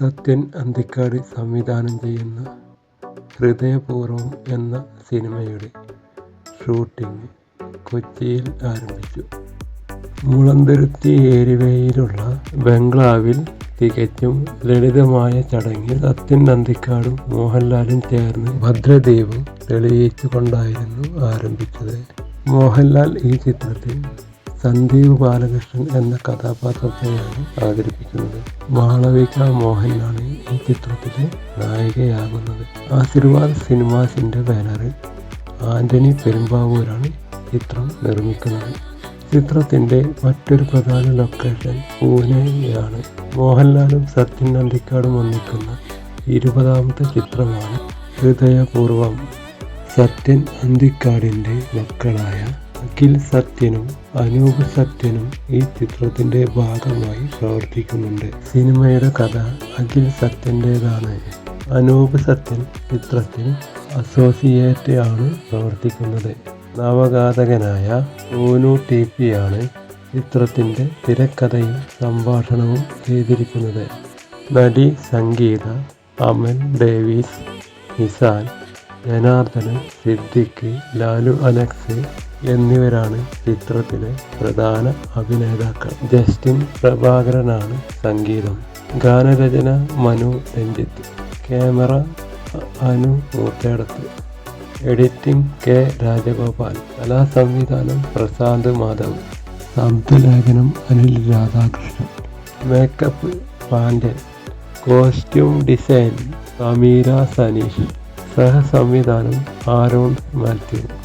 സത്യൻ അന്തിക്കാട് സംവിധാനം ചെയ്യുന്ന ഹൃദയപൂർവം എന്ന സിനിമയുടെ ഷൂട്ടിംഗ് കൊച്ചിയിൽ ആരംഭിച്ചു. മുളന്തുരുത്തി ഏരിവയിലുള്ള ബംഗ്ലാവിൽ തികച്ചും ലളിതമായ ചടങ്ങിൽ സത്യൻ അന്തിക്കാടും മോഹൻലാലും ചേർന്ന് ഭദ്രദീപം തെളിയിച്ചുകൊണ്ടായിരുന്നു ആരംഭിച്ചത്. മോഹൻലാൽ ഈ ചിത്രത്തിൽ സന്ദീപ് ബാലകൃഷ്ണൻ എന്ന കഥാപാത്രത്തെയാണ് അവതരിപ്പിക്കുന്നത്. മാളവിക മോഹനാണ് ഈ ചിത്രത്തിലെ നായികയാകുന്നത്. ആശീർവാദ് സിനിമാസിന്റെ ബാനറിൽ ആന്റണി പെരുമ്പാവൂരാണ് ചിത്രം നിർമ്മിക്കുന്നത്. ചിത്രത്തിന്റെ മറ്റൊരു പ്രധാന ലൊക്കേഷൻ പൂനെയാണ്. മോഹൻലാലും സത്യൻ നന്ദിക്കാടും ഒന്നിക്കുന്ന ഇരുപതാമത്തെ ചിത്രമാണ് ഹൃദയപൂർവം സത്യൻ അന്തിക്കാടിന്റെ മക്കളായ അഖിൽ സത്യനും അനൂപ് സത്യനും ഈ ചിത്രത്തിന്റെ ഭാഗമായി പ്രവർത്തിക്കുന്നുണ്ട്. സിനിമയുടെ കഥ അഖിൽ സത്യന്റേതാണ്. അനൂപ് സത്യൻ ചിത്രത്തിൽ അസോസിയേറ്റ് ആണ് പ്രവർത്തിക്കുന്നത്. നവഘാതകനായ ഓനു ടി പി ആണ് ചിത്രത്തിന്റെ തിരക്കഥയും സംഭാഷണവും ചെയ്തിരിക്കുന്നത്. നടി സംഗീത, അമൽ ഡേവിസ്, നിസാൻ, ജനാർദ്ദനൻ, സിദ്ദിഖ്, ലാലു അലക്സ് എന്നിവരാണ് ചിത്രത്തിലെ പ്രധാന അഭിനേതാക്കൾ. ജസ്റ്റിൻ പ്രഭാകരനാണ് സംഗീതം. ഗാനരചന Manu Ranjith. Camera Anu Moothedath. Editing K Rajagopal. കലാ സംവിധാനം Prashanth Madhav. ശബ്ദലേഖനം Anil Radhakrishnan. Makeup Pandian. Costume design Sameera Saneesh. സഹസംവിധാനം Aaron Mathew.